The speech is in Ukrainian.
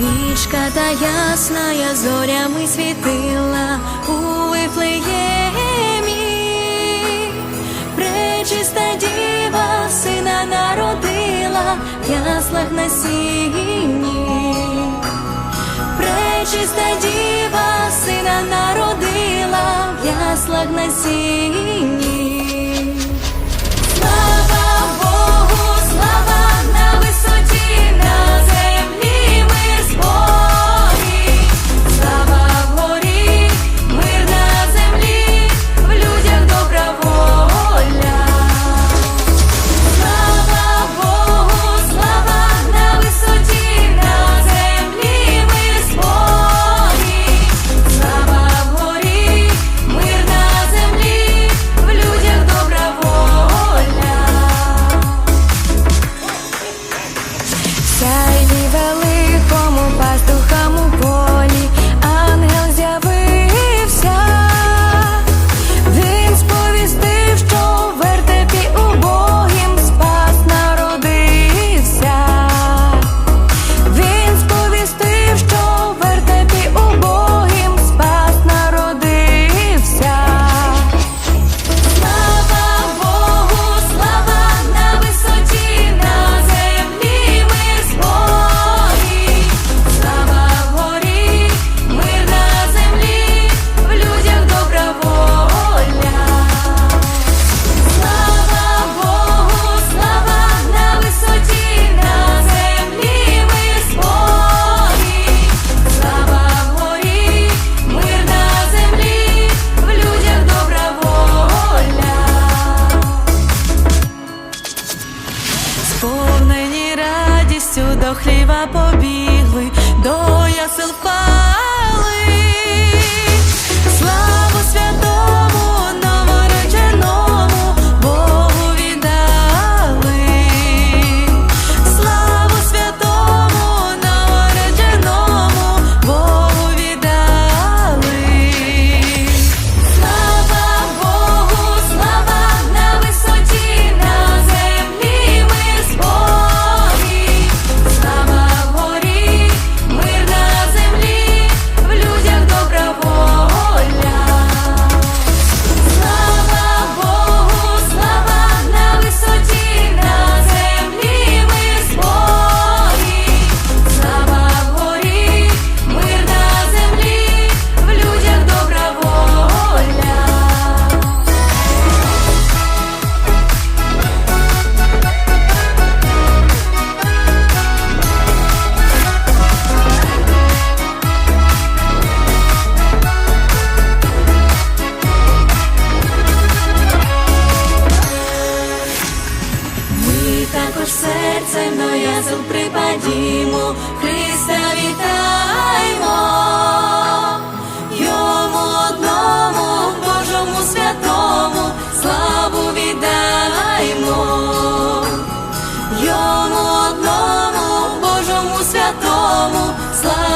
Пташка та ясна, я зорями світила у Вифлеємі. Пречиста діва сина народила в яслах на сіні. Пречиста діва сина народила в яслах на сіні. Наповнені радістю до хліва побігли, до ясел впали. серцем до ясел припадімо, Христа вітаємо, йому одному, Божому святому, славу віддаємо, йому одному, Божому святому, славу.